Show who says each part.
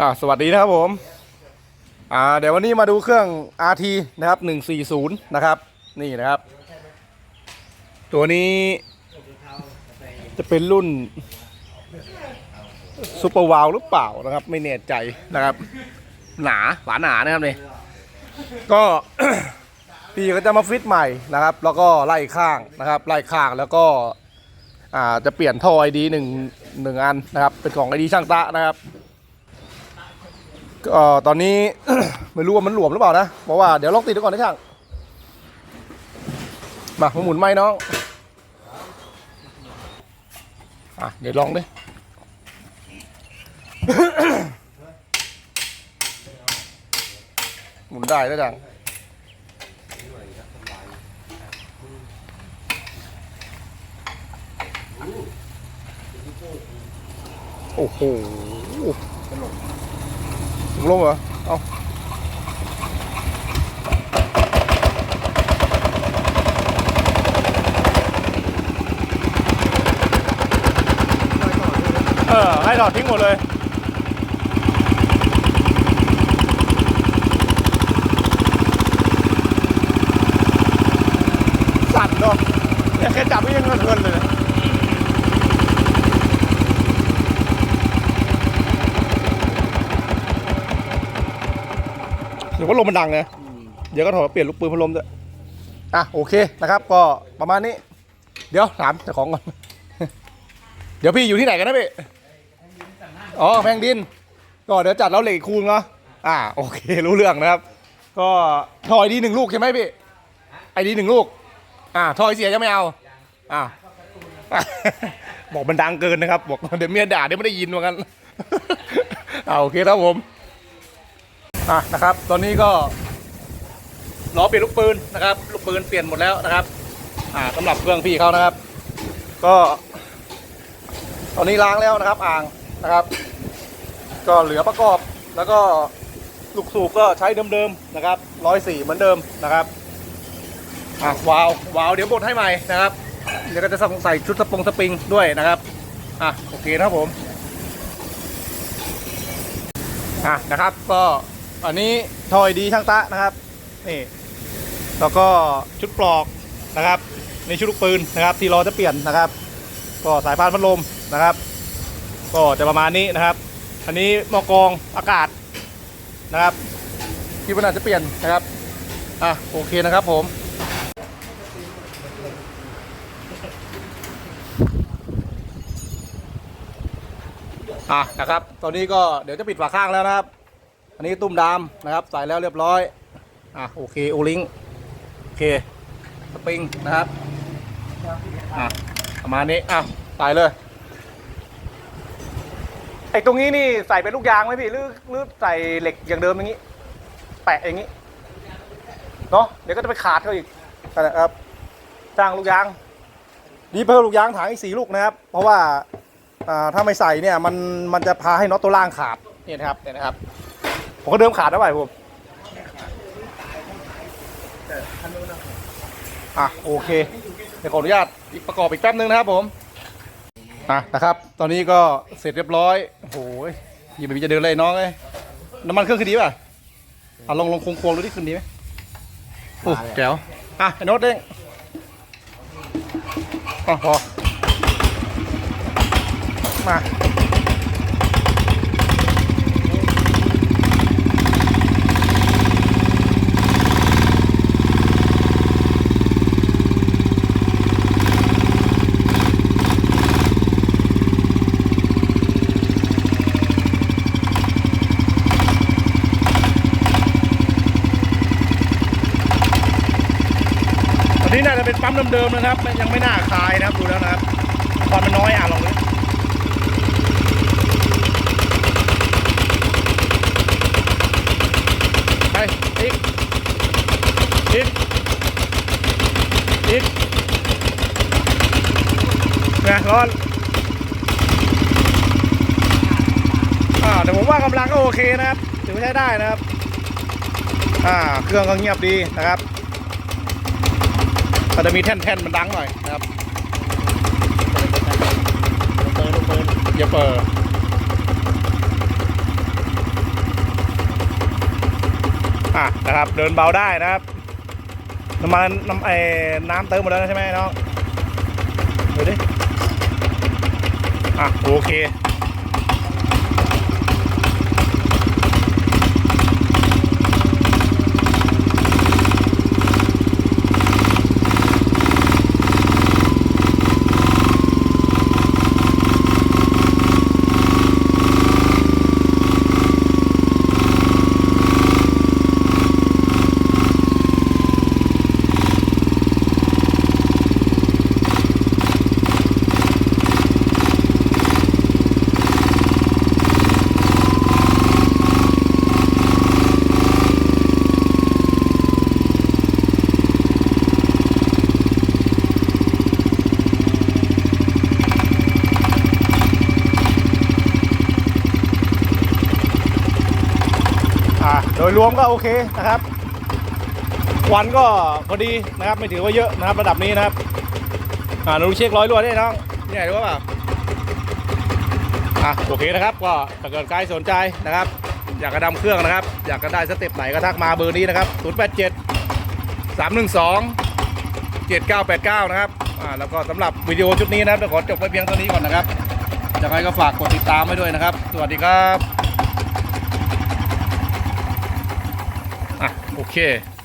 Speaker 1: อ่าสวัสดีนะครับผมอ่าเดี๋ยววันนี้มาดูเครื่อง RT นะครับ140 นะครับ นี่นะครับ ตัวนี้จะเป็นรุ่นซูเปอร์วาลหรือเปล่านะครับ ไม่แน่ใจนะครับ หนาฝาหนานะครับนี่ก็พี่ก็จะมาฟิตใหม่นะครับ แล้วก็ไล่ข้างนะครับ ไล่ข้างแล้วก็อ่าจะเปลี่ยนท่อไอดีหนึ่งหนึ่งอันนะครับ เป็นของไอดีช่างตะนะครับ ก็ตอนนี้ ไม่รู้ว่ามันหลวมหรือเปล่านะเพราะว่าเดี๋ยวลองติดดูก่อนนะช่างมามาหมุนไม้น้องอะเดี๋ยวลองดิหมุนได้แล้วจังโอ้โห ลงเหรอ เอาเออ ให้ถอดทิ้งหมดเลยสั่นเนาะแค่จับก็ยังเงินเลยนะเดี๋ย วว่าลมมันดังไงเดี๋ยวก็ถอดเปลี่ยนลูกปืนพัดลมด้วยอะโอเคนะครับ ก็ประมาณนี้ เดี๋ยวถามเจ้าของก่อน เดี๋ยวพี่อยู่ที่ไหนกันนะพี่อ๋อแพงดิน ก็เดี๋ยวจัดแล้วเหล็กอีกคูณเนาะอ่าโอเครู้เรื่องนะครับ ก็ถอยดีหนึ่งลูกใช่ไหมพี่ไอดีหนึ่งลูก อ่าทอยเสียจะไม่เอาอ่าบอกมันดังเกินนะครับ บอกเดี๋ยวเมียด่าเดี๋ยวไม่ได้ยินเหมือนกันอ่าโอเคครับผม อะนะครับ ตอนนี้ก็ล้อเปลี่ยนลูกปืนนะครับ ลูกปืนเปลี่ยนหมดแล้วนะครับ อ่าสำหรับเครื่องพี่เขานะครับ ก็ ตอนนี้ล้างแล้วนะครับ อ่างนะครับ ก็เหลือประกอบแล้วก็ลูกสูบก็ใช้เดิมๆนะครับร้อยสี่เหมือนเดิมนะครับอะวาววาวเดี๋ยวบดให้ใหม่นะครับ เดี๋ยวก็จะใส่ชุดสปงสปริงด้วยนะครับอะโอเคนะครับผมอะนะครับก็ อันนี้ทอยดีช่างตะนะครับนี่แล้วก็ชุดปลอกนะครับในชุดลูกปืนนะครับ ที่เราจะเปลี่ยนนะครับ ก็สายพานพัดลมนะครับ ก็จะประมาณนี้นะครับ อันนี้หมอกรองอากาศนะครับที่มันอาจจะเปลี่ยนนะครับอะโอเคนะครับผมอะนะครับ ตอนนี้ก็เดี๋ยวจะปิดฝาข้างแล้วนะครับ อันนี้ตุ้มดามนะครับ ใส่แล้วเรียบร้อย อะโอเคโอลิงโอเคสปริงนะครับอะประมาณนี้อะใส่เลยไอ้ตรงนี้นี่ใส่เป็นลูกยางไหมพี่หรือหรือใส่เหล็กอย่างเดิมอย่างนี้ แปะอย่างนี้เนาะเดี๋ยวก็จะไปขาดเขาอีกนะครับจ้างลูกยางดีเพิ่มลูกยางถังอีกสี่ลูกนะครับ เพราะว่าอ่าถ้าไม่ใส่เนี่ยมันมันจะพาให้น็อตตัวล่างขาดนี่นะครับเนี่ยนะครับ ผมก็เดิมขาดแล้วไปผมอะโอเคเดี๋ยวขออนุญาตอีกประกอบอีกแป๊บนึงนะครับผมอะนะครับ ตอนนี้ก็เสร็จเรียบร้อยโอ้โหยังไม่มีจะเดินเลยน้องเลยน้ำมันเครื่องคืนดีป่ะอะลองลองควงๆดูดิคืนดีไหมโอ้แจ๋วอะไอ้โน้ตเด้งอะพอมา อันนี้น่าจะเป็นปั๊มเดิมๆนะครับ ยังไม่น่าคลายนะครับดูแล้วนะครับควันมันน้อยอะลองดูไปอีกอีกอีกนะร้อนอ่าแต่ผมว่ากำลังก็โอเคนะครับถือว่าใช้ได้นะครับ อ่า เครื่องก็เงียบดีนะครับ มันจะมีแท่นๆมันดังหน่อยนะครับเปิดเปิดอย่าเปิดอะนะครับเดินเบาได้นะครับน้ำมันน้ำไอ้น้ำเติมหมดแล้วใช่ไหมน้องดูดิอะโอเค โดยรวมก็โอเคนะครับควันก็พอดีนะครับไม่ถือว่าเยอะนะครับระดับนี้นะครับอ่าเราดูเช็คร้อยรวดได้น้องนี่ไหนรู้เปล่าอะโอเคนะครับก็ถ้าเกิดใครสนใจนะครับ อยากกระดำเครื่องนะครับ อยากกระได้สเต็ปไหนก็ทักมาเบอร์นี้นะครับ 087 312 7989 นะครับอ่าแล้วก็สำหรับวิดีโอชุดนี้นะครับเดี๋ยวขอจบไว้เพียงเท่านี้ก่อนนะครับยังไงก็ฝากกดติดตามไว้ด้วยนะครับ สวัสดีครับ อะโอเค